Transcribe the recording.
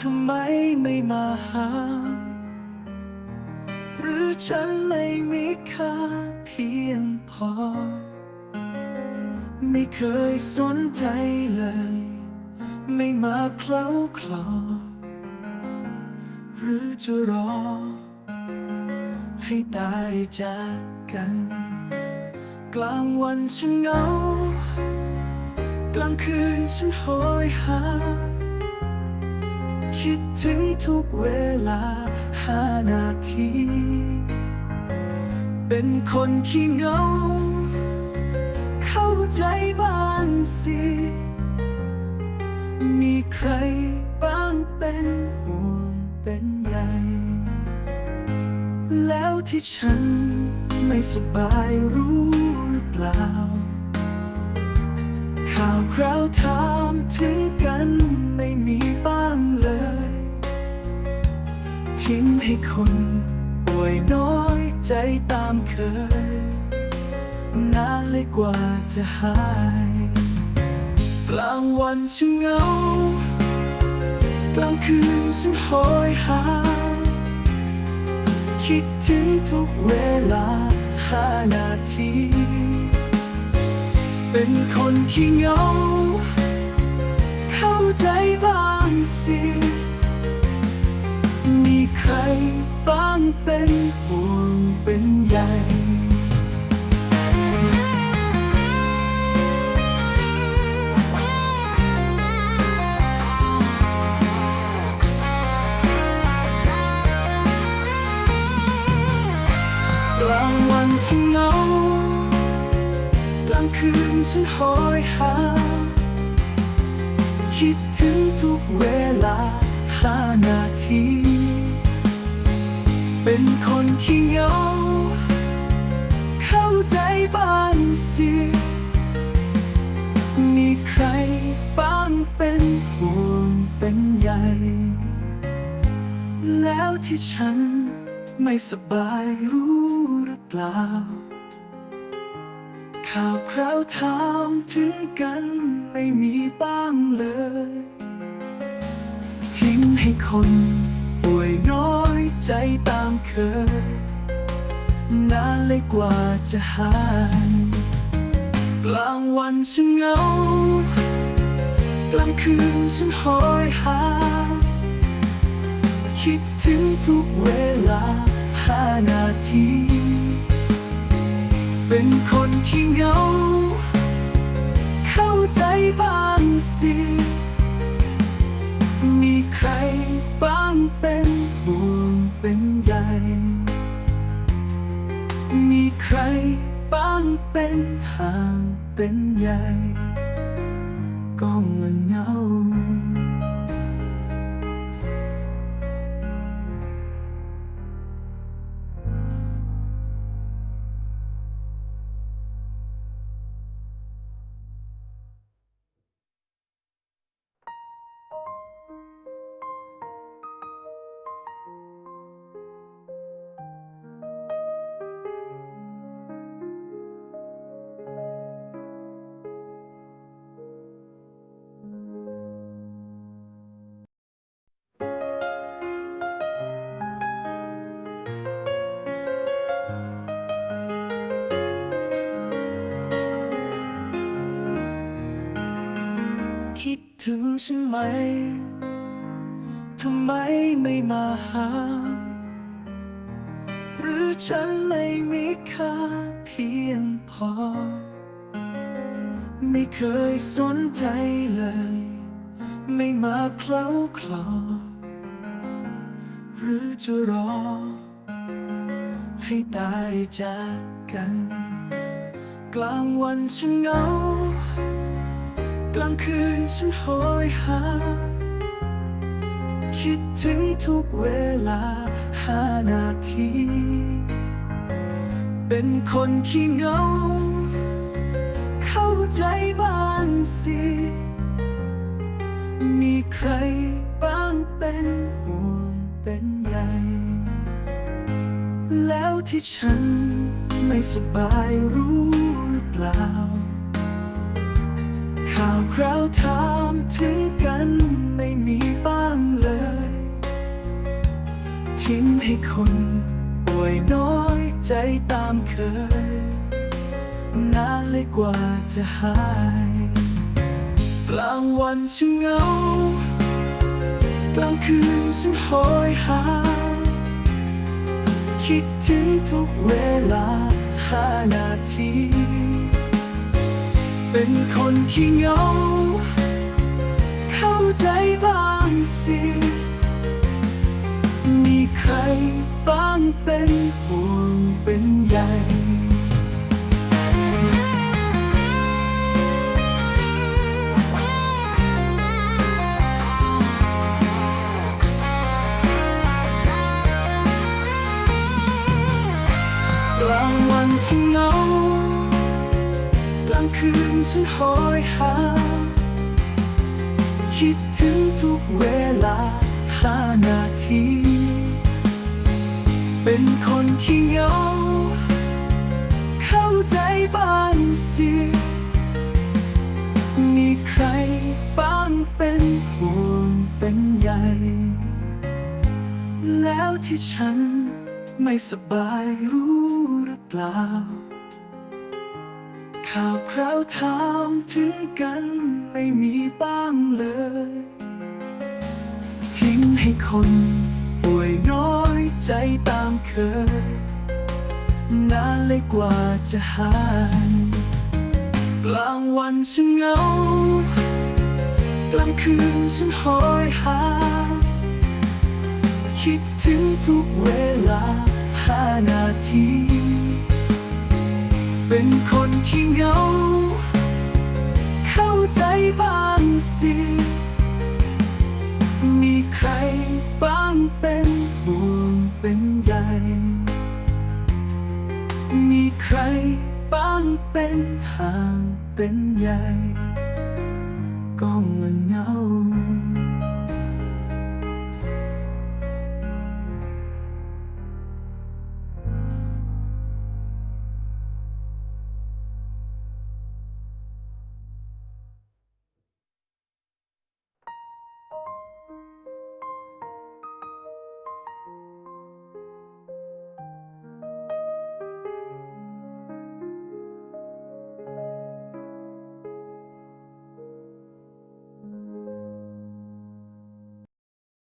ทำไมไม่มาหา หรือฉันไม่มีค่าเพียงพอ ไม่เคยสนใจเลย ไม่มาเคล้าคลอ หรือจะรอ ให้ตายจากกัน กลางวันฉันเหงา กลางคืนฉันโหยหา คิดถึงทุกเวลาห้านาที เป็นคนขี้เหงา เข้าใจบ้างสิ มีใครบ้างเป็นห่วงเป็นใยแล้วที่ฉันไม่สบายรู้หรือเปล่า ข่าวคราวถามถึงกันไม่มีบ้างเลย ทิ้งให้คนป่วยน้อยใจตามเคย นานเลยกว่าจะหาย กลางวันฉันเหงา กลางคืนฉันโหยหา คิดถึงทุกเวลาห้านาที เป็นคนขี้เหงา เข้าใจบ้างสิ มีใครบ้างเป็นห่วงเป็นใยกลางวันฉันเหงาางคืนฉันโหยหา คิดถึงทุกเวลาห้านาที เป็นคนขี้เหงา เข้าใจบ้างสิมีใครบ้างเป็นห่วงเป็นใยแล้วที่ฉันไม่สบายรู้หรือเปล่า ข่าวคราวถามถึงกันไม่มีบ้างเลย ทิ้งให้คนป่วยน้อยใจตามเคย นานเลยกว่าจะหาย กลางวันฉันเหงา กลางคืนฉันโหยหา คิดถึงทุกเวลาห้านาที เป็นคน ขี้เหงา เข้าใจบ้างสิ มีใครบ้างเป็นห่วงเป็นใยมีใครบ้างเป็นห่างเป็นใย มทำไมไม่มาหา หรือฉันไม่มีค่าเพียงพอ ไม่เคยสนใจเลย ไม่มาเคล้าคลอ หรือจะรอ ให้ตายจากกัน กลางวันฉันเหงา กลางคืนฉันโหยหา คิดถึงทุกเวลาห้านาที เป็นคนขี้เหงา เข้าใจบ้างสิ มีใครบ้างเป็นห่วงเป็นใยแล้วที่ฉันไม่สบายรู้หรือเปล่า ข่าวคราวถามถึงกันไม่มีบ้างเลย ทิ้งให้คนป่วยน้อยใจตามเคย นานเลยกว่าจะหาย กลางวันฉันเหงา กลางคืนฉันโหยหา คิดถึงทุกเวลาห้านาที เป็นคนขี้เหงา เข้าใจบ้างสิ มีใครบ้างเป็นห่วงเป็นใยกลางวันฉันเหงาางคืนฉันโหยหา คิดถึงทุกเวลาห้านาที เป็นคนขี้เหงา เข้าใจบ้างสิมีใครบ้างเป็นห่วงเป็นใยแล้วที่ฉันไม่สบายรู้หรือเปล่า ข่าวคราวถามถึงกันไม่มีบ้างเลย ทิ้งให้คนป่วยน้อยใจตามเคย นานเลยกว่าจะหาย กลางวันฉันเหงา กลางคืนฉันโหยหา คิดถึงทุกเวลาห้านาที เป็นคน ขี้เหงา เข้าใจบ้างสิ มีใครบ้างเป็นห่วงเป็นใยมีใครบ้างเป็นห่างเป็นใย